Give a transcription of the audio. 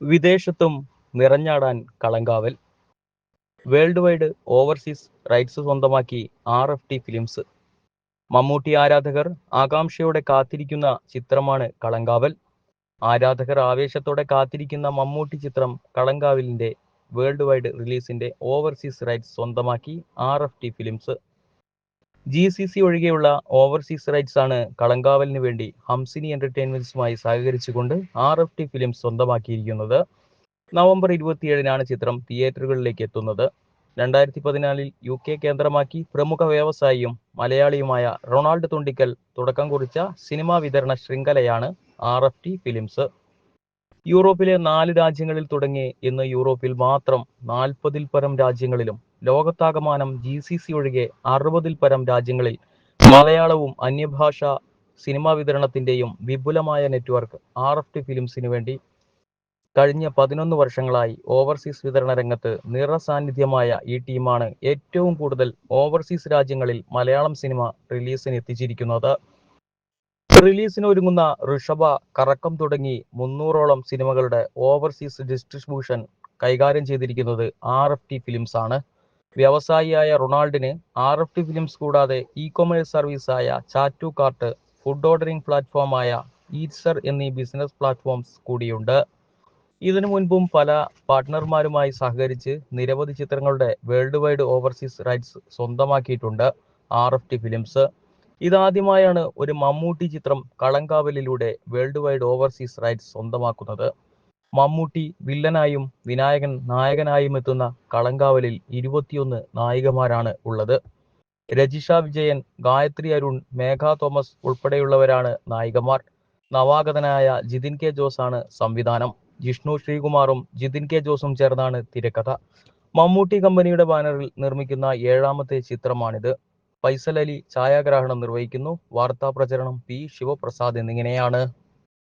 വിദേശത്തും നിറഞ്ഞാടാൻ Kalamkaval. World wide overseas rights സ്വന്തമാക്കി R F T films Mammootty ആരാധകർ ആകാംക്ഷയോടെ കാത്തിരിക്കുന്ന ചിത്രമാണ് കളങ്കാവൽ. ആരാധകർ ആവേശത്തോടെ കാത്തിരിക്കുന്ന മമ്മൂട്ടി ചിത്രം കളങ്കാവലിന്റെ വേൾഡ് വൈഡ് റിലീസിന്റെ ഓവർസീസ് റൈറ്റ്സ് സ്വന്തമാക്കി R F T films G C C ഒഴികെയുള്ള ഓവർസീസ് റൈറ്റ്സ് ആണ് കളങ്കാവലിന് വേണ്ടി ഹംസിനി എന്റർടൈൻമെന്റ്സുമായി സഹകരിച്ചുകൊണ്ട് ആർ എഫ് ടി ഫിലിംസ് സ്വന്തമാക്കിയിരിക്കുന്നത്. നവംബർ ഇരുപത്തിയേഴിനാണ് ചിത്രം തിയേറ്ററുകളിലേക്ക് എത്തുന്നത്. രണ്ടായിരത്തി പതിനാലിൽ യു കെ കേന്ദ്രമാക്കി പ്രമുഖ വ്യവസായിയും മലയാളിയുമായ റൊണാൾഡ് തുണ്ടിക്കൽ തുടക്കം കുറിച്ച സിനിമാ വിതരണ ശൃംഖലയാണ് ആർ എഫ് ടി ഫിലിംസ് യൂറോപ്പിലെ നാല് രാജ്യങ്ങളിൽ തുടങ്ങി ഇന്ന് യൂറോപ്പിൽ മാത്രം നാൽപ്പതിൽ പരം രാജ്യങ്ങളിലും ലോകത്താകമാനം ജി സി സി ഒഴികെ അറുപതിൽ പരം രാജ്യങ്ങളിൽ മലയാളവും അന്യഭാഷ സിനിമാ വിതരണത്തിന്റെയും വിപുലമായ നെറ്റ്വർക്ക് ആർ എഫ് ടി ഫിലിംസിന് വേണ്ടി കഴിഞ്ഞ പതിനൊന്ന് വർഷങ്ങളായി ഓവർസീസ് വിതരണ രംഗത്ത് നിറസാന്നിധ്യമായ ഈ ടീമാണ് ഏറ്റവും കൂടുതൽ ഓവർസീസ് രാജ്യങ്ങളിൽ മലയാളം സിനിമ റിലീസിന് എത്തിച്ചിരിക്കുന്നത്. റിലീസിന് ഒരുങ്ങുന്ന ഋഷഭ കറക്കം തുടങ്ങി മുന്നൂറോളം സിനിമകളുടെ ഓവർസീസ് ഡിസ്ട്രിബ്യൂഷൻ കൈകാര്യം ചെയ്തിരിക്കുന്നത് ആർ എഫ് ടി ഫിലിംസ് ആണ്. വ്യവസായിയായ റൊണാൾഡിന് ആർ എഫ് ടി ഫിലിംസ് കൂടാതെ ഇ കൊമേഴ്സ് സർവീസായ ചാറ്റു കാർട്ട് ഫുഡ് ഓർഡറിംഗ് പ്ലാറ്റ്ഫോമായ ഈറ്റ്സർ എന്നീ ബിസിനസ് പ്ലാറ്റ്ഫോംസ് കൂടിയുണ്ട്. ഇതിനു മുൻപും പല പാർട്ട്ണർമാരുമായി സഹകരിച്ച് നിരവധി ചിത്രങ്ങളുടെ വേൾഡ് വൈഡ് ഓവർസീസ് റൈറ്റ്സ് സ്വന്തമാക്കിയിട്ടുണ്ട് ആർ എഫ് ടി ഫിലിംസ്. ഇതാദ്യമായാണ് ഒരു മമ്മൂട്ടി ചിത്രം കളങ്കാവലിലൂടെ വേൾഡ് വൈഡ് ഓവർസീസ് റൈറ്റ്സ് സ്വന്തമാക്കുന്നത്. മമ്മൂട്ടി വില്ലനായും വിനായകൻ നായകനായും എത്തുന്ന കളങ്കാവലിൽ ഇരുപത്തിയൊന്ന് നായികമാരാണ് ഉള്ളത്. രജിഷ വിജയൻ ഗായത്രി അരുൺ മേഘ തോമസ് ഉൾപ്പെടെയുള്ളവരാണ് നായികമാർ. നവാഗതനായ ജിതിൻ കെ ജോസ് ആണ് സംവിധാനം. ജിഷ്ണു ശ്രീകുമാറും ജിതിൻ കെ ജോസും ചേർന്നാണ് തിരക്കഥ. മമ്മൂട്ടി കമ്പനിയുടെ ബാനറിൽ നിർമ്മിക്കുന്ന ഏഴാമത്തെ ചിത്രമാണിത്. ഫൈസൽ അലി ഛായാഗ്രഹണം നിർവഹിക്കുന്നു. വാർത്താ പ്രചരണം പി ശിവപ്രസാദ് എന്നിങ്ങനെയാണ്.